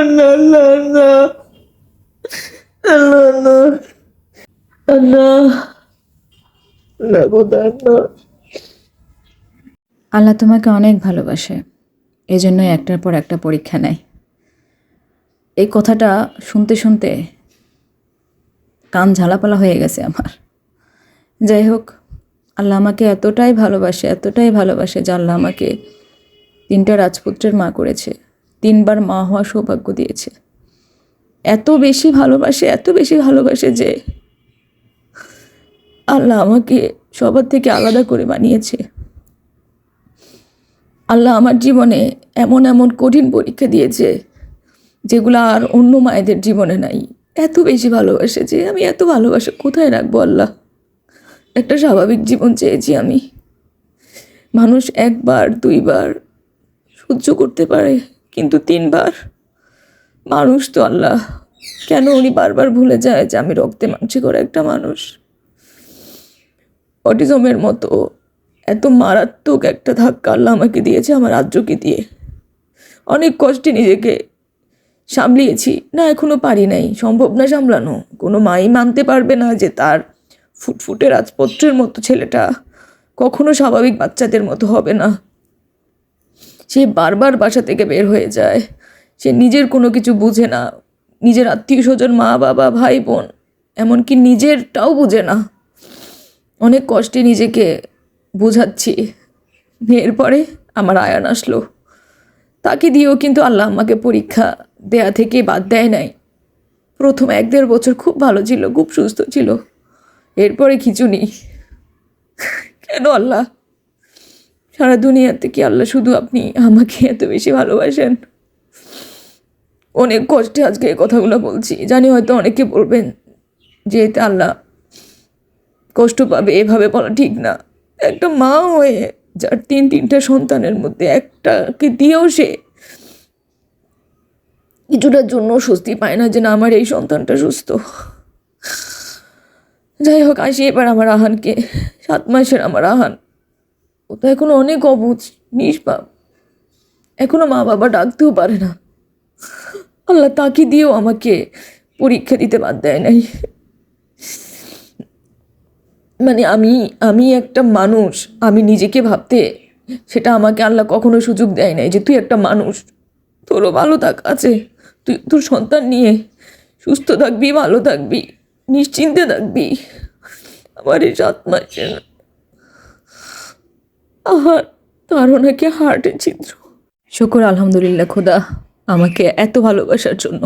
আল্লাহ আল্লাহ আল্লাহ আল্লাহ আল্লাহ আল্লাহ আল্লাহ খোদা আল্লাহ তোমাকে অনেক ভালোবাসে। এই জন্যই একটার পর একটা পরীক্ষা নেয়। এই কথাটা শুনতে শুনতে কান ঝালাপালা হয়ে গেছে আমার। যাই হোক, আল্লাহ আমাকে এতটাই ভালোবাসে এতটাই ভালোবাসে যে আল্লাহ আমাকে তিনটা রাজপুত্রের মা করেছে। তিনবার মা হওয়া সৌভাগ্য দিয়েছে। এত বেশি ভালোবাসে, এত বেশি ভালোবাসে যে আল্লাহ আমাকে সবার থেকে আলাদা করে বানিয়েছে। আল্লাহ আমার জীবনে এমন এমন কঠিন পরীক্ষা দিয়েছে, যেগুলো আর অন্য মায়েদের জীবনে নাই। এত বেশি ভালোবাসে যে আমি এত ভালোবাসা কোথায় রাখব আল্লাহ? একটা স্বাভাবিক জীবন চেয়েছি আমি। মানুষ একবার, দুইবার সহ্য করতে পারে। কিন্তু তিনবার। মানুষ তো আল্লাহ। কেন উনি বারবার ভুলে যায় যে আমি রক্তে মাংসে করে একটা মানুষ? অটিজমের মতো এত মারাত্মক একটা ধাক্কা আল্লাহ আমাকে দিয়েছে, আমার রাজ্যকে দিয়ে। অনেক কষ্টে নিজেকে সামলিয়েছি। না, এখনও পারি নাই। সম্ভব না সামলানো। কোনো মাই মানতে পারবে না যে তার ফুটফুটে রাজপত্রের মতো ছেলেটা কখনো স্বাভাবিক বাচ্চাদের মতো হবে না। সে বারবার বাসা থেকে বের হয়ে যায়। সে নিজের কোনো কিছু বুঝে না। নিজের আত্মীয় স্বজন মা বাবা, ভাই বোন, এমনকি নিজেরটাও বুঝে না। অনেক কষ্টে নিজেকে বোঝাচ্ছি। এরপরে আমার আয়ান আসলো। তাকে দিয়েও কিন্তু আল্লাহ আমাকে পরীক্ষা দেয়া থেকে বাদ দেয় নাই। প্রথম এক দেড় বছর খুব ভালো ছিল, খুব সুস্থ ছিল। এরপরে খিচুনি। কেন আল্লাহ? সারা দুনিয়াতে কি আল্লাহ শুধু আপনি আমাকে এত বেশি ভালোবাসেন? অনেক কষ্টে আজকে এই কথাগুলো বলছি। জানি হয়তো অনেকে বলবেন যে এতে আল্লাহ কষ্ট পাবে, এভাবে বলা ঠিক না। একটা মা হয়ে যার তিন, তিনটা সন্তানের মধ্যে একটাকে দিয়েও সে কিছুটার জন্য স্বস্তি পায় না যে না, আমার এই সন্তানটা সুস্থ। যাই হোক, আসি এবার আমার আহানকে। সাত মাসের আমার আহান। ও তো এখনও অনেক অবুঝ, নিষ্পাপ। এখনও মা বাবা ডাকতেও পারে না। আল্লাহ তাকে দিয়েও আমাকে পরীক্ষা দিতে বাদ দেয় নাই। মানে আমি আমি একটা মানুষ, আমি নিজেকে ভাবতে সেটা আমাকে আল্লাহ কখনো সুযোগ দেয় নাই যে তুই একটা মানুষ, তোরও ভালো থাক আছে, তুই তোর সন্তান নিয়ে সুস্থ থাকবি, ভালো থাকবি, নিশ্চিন্তে থাকবি। আমার এই সাত মাসের আহার তারও নাকি হার্টের ছিদ্র। শুকুর আলহামদুলিল্লাহ খোদা আমাকে এত ভালোবাসার জন্য।